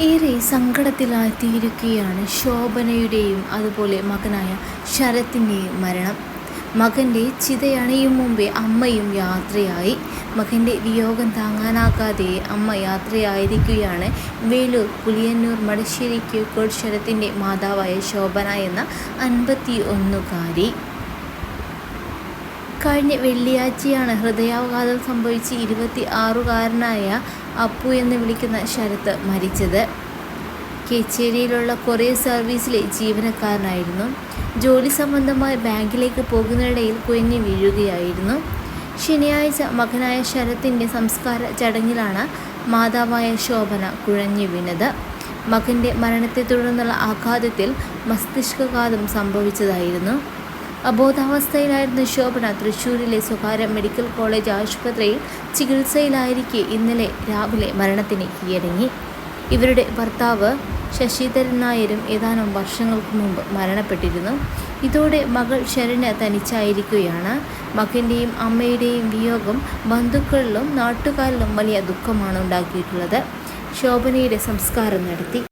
ഏറെ സങ്കടത്തിലായിത്തീരുകയാണ് ശോഭനയുടെയും അതുപോലെ മകനായ ശരത്തിന്റെയും മരണം. മകന്റെ ചിതയണയും മുമ്പേ അമ്മയും യാത്രയായി. മകന്റെ വിയോഗം താങ്ങാനാകാതെ അമ്മ യാത്രയായിരിക്കുകയാണ്. വേലൂർ പുലിയന്നൂർ മടശ്ശേരി കീഴ്ക്കോട് ശരത്തിന്റെ മാതാവായ ശോഭന എന്ന അൻപത്തി ഒന്നുകാരി കഴിഞ്ഞ വെള്ളിയാഴ്ചയാണ് ഹൃദയാഘാതം സംഭവിച്ച് ഇരുപത്തി ആറുകാരനായ അപ്പു എന്ന് വിളിക്കുന്ന ശരത്ത് മരിച്ചത്. കേച്ചേരിയിലുള്ള കൊറിയർ സർവീസിലെ ജീവനക്കാരനായിരുന്നു. ജോലി സംബന്ധമായി ബാങ്കിലേക്ക് പോകുന്നതിനിടയിൽ കുഴഞ്ഞു വീഴുകയായിരുന്നു. ശനിയാഴ്ച മകനായ ശരത്തിന്റെ സംസ്കാര ചടങ്ങിലാണ് മാതാവായ ശോഭന കുഴഞ്ഞു വീണത്. മകന്റെ മരണത്തെ തുടർന്നുള്ള ആഘാതത്തിൽ മസ്തിഷ്കഘാതം സംഭവിച്ചതായിരുന്നു. അബോധാവസ്ഥയിലായിരുന്ന ശോഭന തൃശൂരിലെ സ്വകാര്യ മെഡിക്കൽ കോളേജ് ആശുപത്രിയിൽ ചികിത്സയിലായിരിക്കെ ഇന്നലെ രാവിലെ മരണത്തിന് കീഴടങ്ങി. ഇവരുടെ ഭർത്താവ് ശശിധരൻ നായരും ഏതാനും വർഷങ്ങൾക്ക് മുമ്പ് മരണപ്പെട്ടിരുന്നു. ഇതോടെ മകൾ ശരണ്യ തനിച്ചായിരിക്കുകയാണ്. മകന്റെയും അമ്മയുടെയും വിയോഗം ബന്ധുക്കളിലും നാട്ടുകാരിലും വലിയ ദുഃഖമാണ് ഉണ്ടാക്കിയിട്ടുള്ളത്. ശോഭനയുടെ സംസ്കാരം നടത്തി.